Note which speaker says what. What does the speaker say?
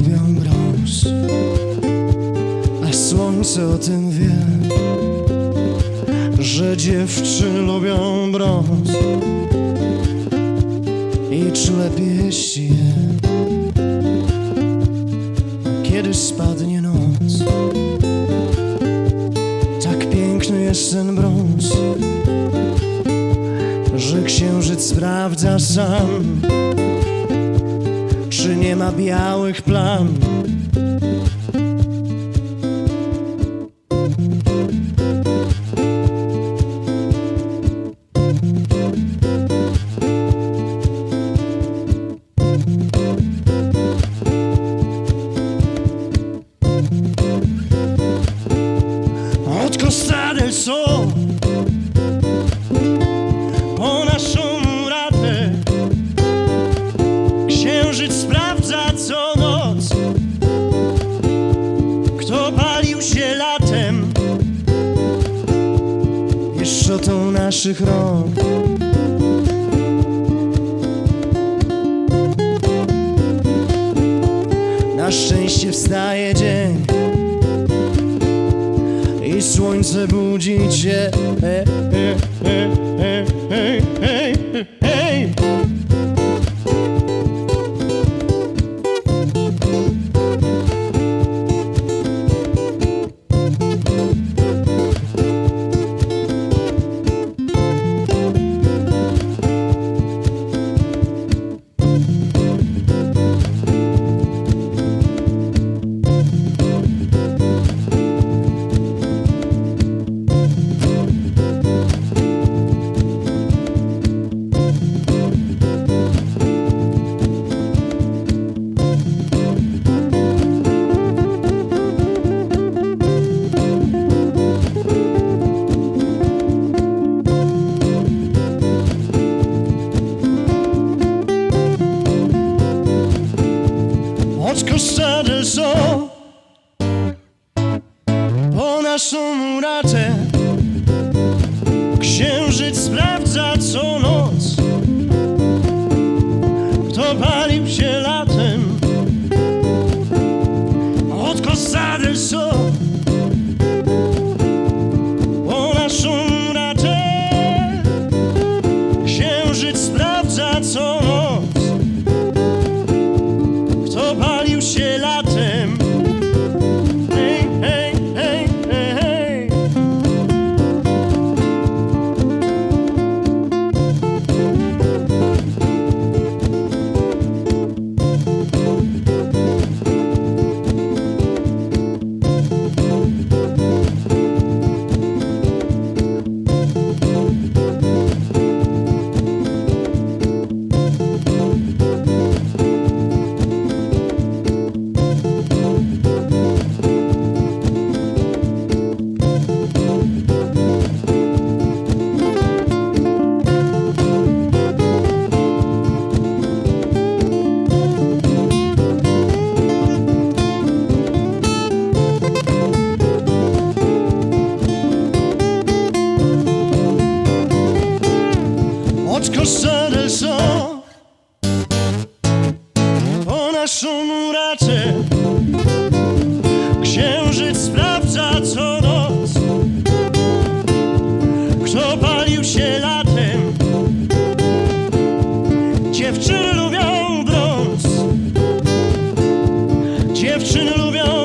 Speaker 1: lubią mróz A słońce o tym wie Że dziewczyny lubią brąz I czlepie jeśli je. Kiedy spadnie noc Tak piękny jest ten brąz Że księżyc sprawdza sam czy nie ma białych plam. Od Costa del Sol Księżyc sprawdza co noc Kto palił się latem? Pieszczotą naszych rąk. Na szczęście wstaje dzień i słońce budzi cię. Hej, hej, hej, Od Costa del Sol Costa del Sol po naszą ratę Księżyc sprawdza co noc. Kto palił się latem? Dziewczyny lubią brąz. Dziewczyny lubią